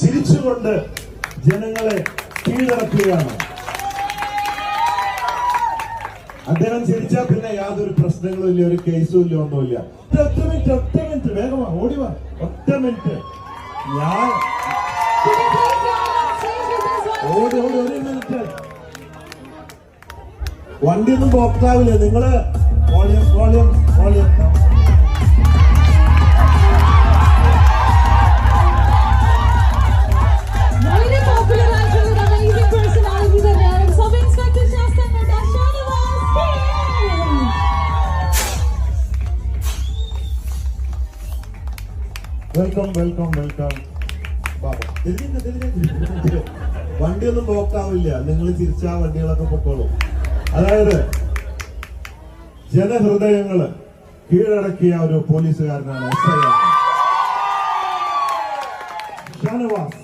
ചിരിച്ചുകൊണ്ട് ജനങ്ങളെ കീഴടക്കുകയാണ്. അദ്ദേഹം ചിരിച്ചാൽ പിന്നെ യാതൊരു പ്രശ്നങ്ങളും ഇല്ല ഒരു കേസും ഇല്ല ഒന്നുമില്ല ഒറ്റ മിനിറ്റ് ഒറ്റ മിനിറ്റ് വേഗമാ ഓടി വാ ഒറ്റ മിനിറ്റ് ഞാൻ? ഓടി ഓടി ഒരു മിനിറ്റ് വണ്ടിയൊന്നും പോക്കാവില്ല നിങ്ങൾ വോളിയം വെൽക്കം വെൽക്കം വെൽക്കം വണ്ടിയൊന്നും പോക്കാവില്ല നിങ്ങൾ തിരിച്ചാ വണ്ടികളൊക്കെ പൊക്കോളും. അതായത് ജനഹൃദയങ്ങൾ കീഴടക്കിയ ഒരു പോലീസുകാരനാണ് എസ് ഐ ഷാനവാസ്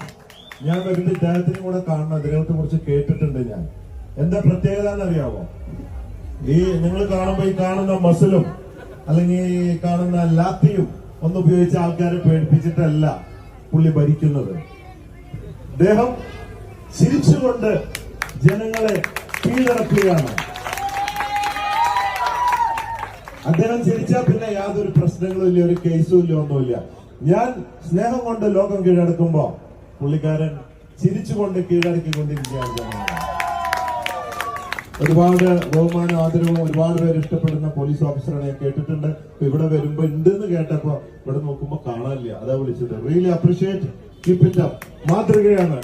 ഞാൻ വരുന്ന ഇദ്ദേഹത്തിനും കൂടെ കാണണം. ഇതിനെ കുറിച്ച് കേട്ടിട്ടുണ്ട് ഞാൻ. എന്താ പ്രത്യേകത എന്നറിയാമോ ഈ നിങ്ങൾ കാണുമ്പോ ഈ കാണുന്ന മസിലും അല്ലെങ്കിൽ കാണുന്ന ലാത്തിയും ഒന്ന് ഉപയോഗിച്ച് ആൾക്കാരെ പേടിപ്പിച്ചിട്ടല്ല പുള്ളി ഭരിക്കുന്നത്. അദ്ദേഹം ചിരിച്ചുകൊണ്ട് ജനങ്ങളെ കീഴടക്കുകയാണ്. അദ്ദേഹം ചിരിച്ചാൽ പിന്നെ യാതൊരു പ്രശ്നങ്ങളും ഇല്ല ഒരു കേസും ഇല്ല ഒന്നുമില്ല. ഞാൻ സ്നേഹം കൊണ്ട് ലോകം കീഴടക്കുമ്പോ പുള്ളിക്കാരൻ ചിരിച്ചുകൊണ്ട് കീഴടക്കിക്കൊണ്ടിരിക്കുകയാണ് ഒരുപാട് ബഹുമാനം ആദരവും ഒരുപാട് പേര് ഇഷ്ടപ്പെടുന്ന പോലീസ് ഓഫീസറാണ് ഞാൻ കേട്ടിട്ടുണ്ട്. ഇപ്പൊ ഇവിടെ വരുമ്പോ ഉണ്ടെന്ന് കേട്ടപ്പോ ഇവിടെ നോക്കുമ്പോ കാണാനില്ല. അതാ വിളിച്ചത്. Really appreciate keep it up മാതൃകയാണ്.